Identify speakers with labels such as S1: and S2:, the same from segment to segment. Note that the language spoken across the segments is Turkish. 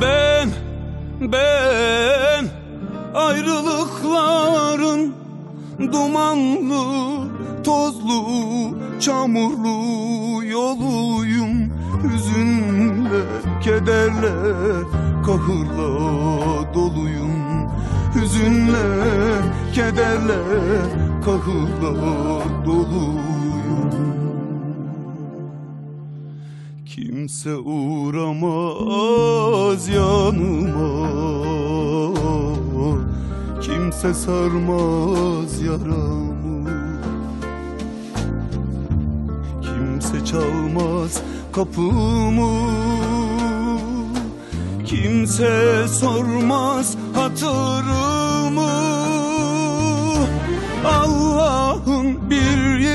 S1: Ben, ben ayrılıkların dumanlı, tozlu, çamurlu yoluyum. Hüzünle, kederle, kahırla doluyum. Hüzünle, kederle, kahırla doluyum. Kimse uğramaz yanıma. Kimse sarmaz yaramı. Kimse çalmaz kapımı. Kimse sormaz hatırımı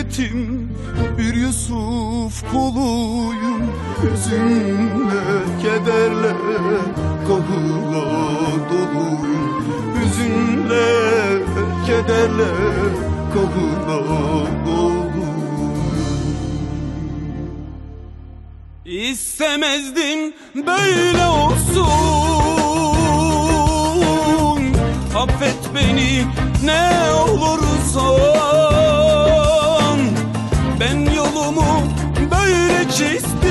S1: bir yetim bir Yusuf kuluyum. Hüzünle, kederle, kahırla doluyum. Hüzünle, kederle, kahırla doluyum. İstemezdim böyle olsun. Affet beni ne olursa böyle çizdim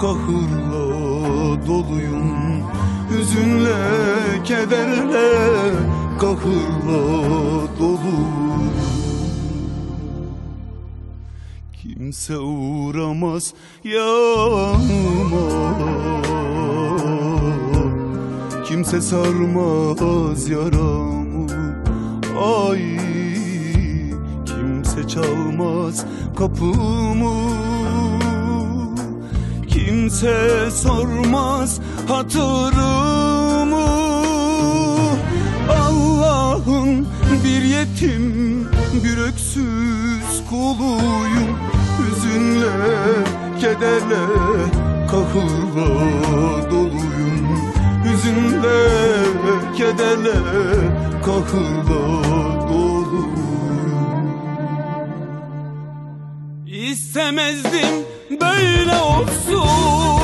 S1: kahırla doluyum Hüzünle, kederle, kahırla doluyum. Kimse uğramaz yanıma Kimse sarmaz yaramı. Ay Kimse çalmaz kapımı Kimse sormaz hatırımı. Allah'ın bir yetim bir öksüz kuluyum. Hüzünle, kederle, kahırla doluyum. Hüzünle, kederle, kahırla doluyum. İstemezdim böyle olsun